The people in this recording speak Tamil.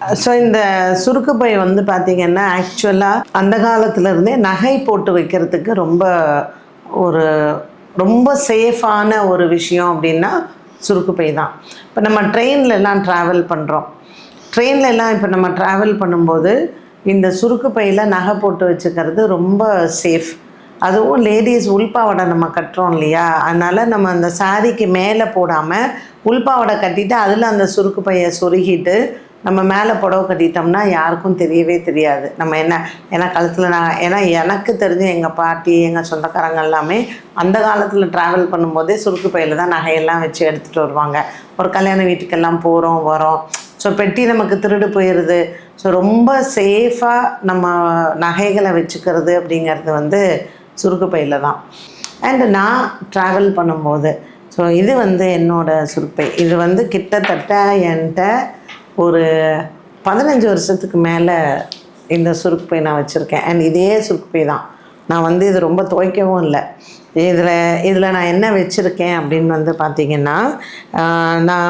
ஸோ இந்த சுருக்கு பை வந்து பார்த்திங்கன்னா ஆக்சுவலாக அந்த காலத்துலேருந்தே நகை போட்டு வைக்கிறதுக்கு ரொம்ப ஒரு ரொம்ப சேஃபான ஒரு விஷயம் அப்படின்னா சுருக்கு பை தான். இப்போ நம்ம ட்ரெயின்ல எல்லாம் ட்ராவல் பண்ணுறோம் ட்ரெயின்ல எல்லாம் இப்போ நம்ம ட்ராவல் பண்ணும்போது இந்த சுருக்கு பையில் நகை போட்டு வச்சுக்கிறது ரொம்ப சேஃப் அதுவும் லேடிஸ் உள்பாவடை நம்ம கட்டுறோம் இல்லையா? அதனால் நம்ம அந்த சாரிக்கு மேலே போடாமல் உள்பாவடை கட்டிட்டு அதில் அந்த சுருக்கு பையை சொருகிட்டு நம்ம மேலே புடவை கட்டிட்டோம்னா யாருக்கும் தெரியவே தெரியாது. நம்ம என்ன ஏன்னா கழுத்தில் நான் ஏன்னா எனக்கு தெரிஞ்ச எங்கள் பாட்டி எங்கள் சொந்தக்காரங்க எல்லாமே அந்த காலத்தில் ட்ராவல் பண்ணும்போதே சுருக்கு பையில் தான் நகையெல்லாம் வச்சு எடுத்துகிட்டு வருவாங்க. ஒரு கல்யாண வீட்டுக்கெல்லாம் போகிறோம் வரோம். ஸோ பெட்டி நமக்கு திருடு போயிடுது ஸோ ரொம்ப சேஃபாக நம்ம நகைகளை வச்சுக்கிறது அப்படிங்கிறது வந்து சுருக்கு பையில் தான். அண்டு நான் ட்ராவல் பண்ணும்போது ஸோ இது வந்து என்னோடய சுருப்பை இது வந்து கிட்டத்தட்ட என்கிட்ட ஒரு பதினஞ்சு வருஷத்துக்கு மேலே இந்த சுருக்குப்பை நான் வச்சுருக்கேன். அண்ட் இதே சுருக்குப்பை தான். நான் வந்து இது ரொம்ப துவைக்கவும் இல்லை. இதில் இதில் நான் என்ன வச்சுருக்கேன் அப்படின்னு வந்து பார்த்திங்கன்னா நான்